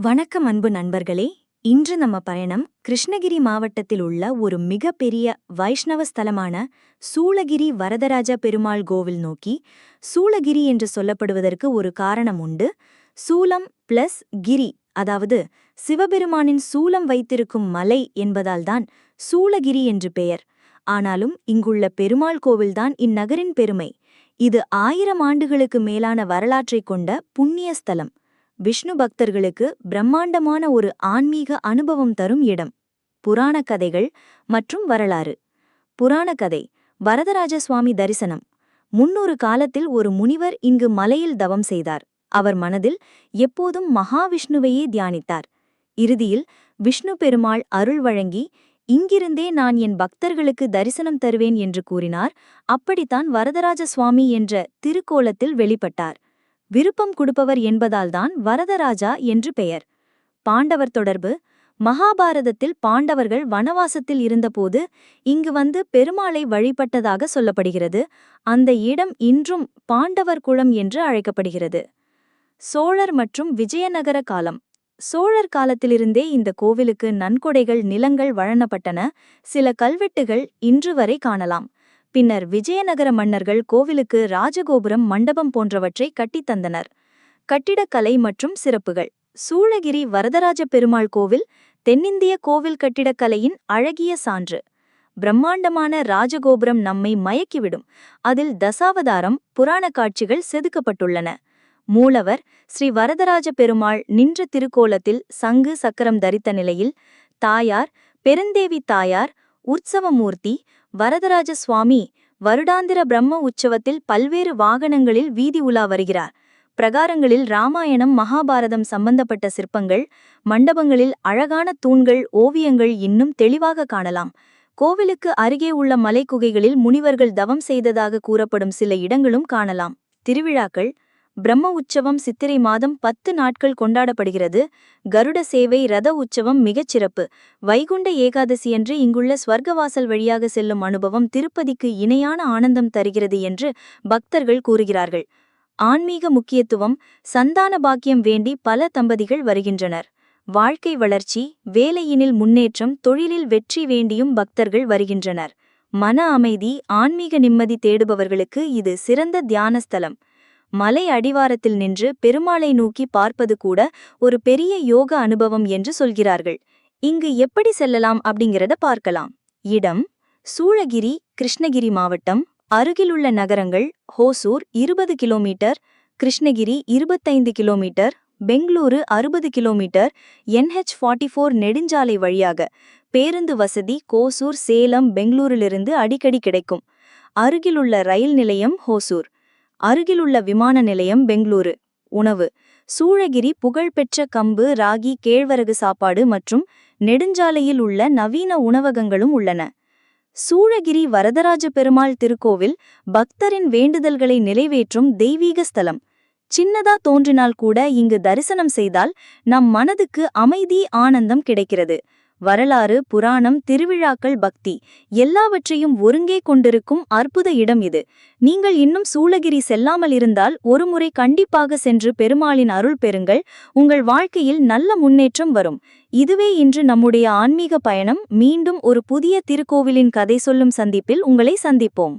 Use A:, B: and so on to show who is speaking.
A: வணக்கம் அன்பு நண்பர்களே. இன்று நம்ம பயணம் கிருஷ்ணகிரி மாவட்டத்தில் உள்ள ஒரு மிகப்பெரிய வைஷ்ணவ ஸ்தலமான சூளகிரி வரதராஜ பெருமாள் கோவில் நோக்கி சூளகிரி என்று சொல்லப்படுவதற்கு ஒரு காரணம் உண்டு. சூலம் பிளஸ் கிரி அதாவது சிவபெருமானின் சூலம் வைத்திருக்கும் மலை என்பதால்தான் சூளகிரி என்று பெயர். ஆனாலும் இங்குள்ள பெருமாள் கோவில்தான் இந்நகரின் பெருமை. இது ஆயிரம் ஆண்டுகளுக்கு மேலான வரலாற்றைக் கொண்ட புண்ணிய ஸ்தலம். விஷ்ணு பக்தர்களுக்கு பிரம்மாண்டமான ஒரு ஆன்மீக அனுபவம் தரும் இடம். புராணக் கதைகள் மற்றும் வரலாறு. புராணக் கதை வரதராஜ சுவாமி தரிசனம். முன்னொரு காலத்தில் ஒரு முனிவர் இங்கு மலையில் தவம் செய்தார். அவர் மனதில் எப்போதும் மகாவிஷ்ணுவையே தியானித்தார். இறுதியில் விஷ்ணு பெருமாள் அருள் வழங்கி இங்கிருந்தே நான் என் பக்தர்களுக்கு தரிசனம் தருவேன் என்று கூறினார். அப்படித்தான் வரதராஜ சுவாமி என்ற திருக்கோலத்தில் வெளிப்பட்டார். விருப்பம் கொடுப்பவர் என்பதால்தான் வரதராஜா என்று பெயர். பாண்டவர் தொடர்பு. மகாபாரதத்தில் பாண்டவர்கள் வனவாசத்தில் இருந்தபோது இங்கு வந்து பெருமாளை வழிபட்டதாக சொல்லப்படுகிறது. அந்த இடம் இன்றும் பாண்டவர் குளம் என்று அழைக்கப்படுகிறது. சோழர் மற்றும் விஜயநகர காலம். சோழர் காலத்திலிருந்தே இந்த கோவிலுக்கு நன்கொடைகள் நிலங்கள் வழங்கப்பட்டன. சில கல்வெட்டுகள் இன்று வரை காணலாம். பின்னர் விஜயநகர மன்னர்கள் கோவிலுக்கு ராஜகோபுரம் மண்டபம் போன்றவற்றை கட்டித் தந்தனர். கட்டிடக்கலை மற்றும் சிறப்புகள். சூளகிரி வரதராஜ பெருமாள் கோவில் தென்னிந்திய கோவில் கட்டிடக்கலையின் அழகிய சான்று. பிரம்மாண்டமான ராஜகோபுரம் நம்மை மயக்கிவிடும். அதில் தசாவதாரம் புராண காட்சிகள் செதுக்கப்பட்டுள்ளன. மூலவர் ஸ்ரீ வரதராஜ பெருமாள் நின்ற திருக்கோலத்தில் சங்கு சக்கரம் தரித்த நிலையில் தாயார் பெருந்தேவி தாயார் உற்சவமூர்த்தி வரதராஜ சுவாமி வருடாந்திர பிரம்ம உற்சவத்தில் பல்வேறு வாகனங்களில் வீதி உலா வருகிறார். பிரகாரங்களில் ராமாயணம் மகாபாரதம் சம்பந்தப்பட்ட சிற்பங்கள் மண்டபங்களில் அழகான தூண்கள் ஓவியங்கள் இன்னும் தெளிவாக காணலாம். கோவிலுக்கு அருகே உள்ள மலைக்குகைகளில் முனிவர்கள் தவம் செய்ததாக கூறப்படும் சில இடங்களும் காணலாம். திருவிழாக்கள் பிரம்ம உற்சவம் சித்திரை மாதம் பத்து நாட்கள் கொண்டாடப்படுகிறது. கருட சேவை ரத உற்சவம் மிகச் சிறப்பு. வைகுண்ட ஏகாதசியன்று இங்குள்ள ஸ்வர்க்கவாசல் வழியாக செல்லும் அனுபவம் திருப்பதிக்கு இணையான ஆனந்தம் தருகிறது என்று பக்தர்கள் கூறுகிறார்கள். ஆன்மீக முக்கியத்துவம் சந்தான பாக்கியம் வேண்டி பல தம்பதிகள் வருகின்றனர். வாழ்க்கை வளர்ச்சி வேலையினில் முன்னேற்றம் தொழிலில் வெற்றி வேண்டியும் பக்தர்கள் வருகின்றனர். மன அமைதி ஆன்மீக நிம்மதி தேடுபவர்களுக்கு இது சிறந்த தியானஸ்தலம் மலை அடிவாரத்தில் நின்று பெருமாளை நோக்கி பார்ப்பது கூட ஒரு பெரிய யோக அனுபவம் என்று சொல்கிறார்கள். இங்கு எப்படி செல்லலாம் அப்படிங்கிறத பார்க்கலாம். இடம் சூழகிரி கிருஷ்ணகிரி மாவட்டம். அருகிலுள்ள நகரங்கள் ஹோசூர் இருபது கிலோமீட்டர் கிருஷ்ணகிரி இருபத்தைந்து கிலோமீட்டர் பெங்களூரு அறுபது கிலோமீட்டர் என்ஹெச் ஃபார்ட்டி ஃபோர் நெடுஞ்சாலை வழியாக. பேருந்து வசதி கோசூர் சேலம் பெங்களூரிலிருந்து அடிக்கடி கிடைக்கும். அருகிலுள்ள ரயில் நிலையம் ஹோசூர். அருகிலுள்ள விமான நிலையம் பெங்களூரு. உணவு. சூழகிரி புகழ்பெற்ற கம்பு ராகி கேழ்வரகு சாப்பாடு மற்றும் நெடுஞ்சாலையில் உள்ள நவீன உணவகங்களும் உள்ளன. சூழகிரி வரதராஜ பெருமாள் திருக்கோவில் பக்தரின் வேண்டுதல்களை நிறைவேற்றும் தெய்வீக ஸ்தலம். சின்னதா தோன்றினால் கூட இங்கு தரிசனம் செய்தால் நம் மனதுக்கு அமைதி ஆனந்தம் கிடைக்கிறது. வரலாறு புராணம் திருவிழாக்கள் பக்தி எல்லாவற்றையும் ஒருங்கே கொண்டிருக்கும் அற்புத இடம் இது. நீங்கள் இன்னும் சூளகிரி செல்லாமல் இருந்தால் ஒருமுறை கண்டிப்பாக சென்று பெருமாளின் அருள் பெறுங்கள். உங்கள் வாழ்க்கையில் நல்ல முன்னேற்றம் வரும். இதுவே இன்று நம்முடைய ஆன்மீக பயணம். மீண்டும் ஒரு புதிய திருக்கோவிலின் கதை சொல்லும் சந்திப்பில் உங்களை சந்திப்போம்.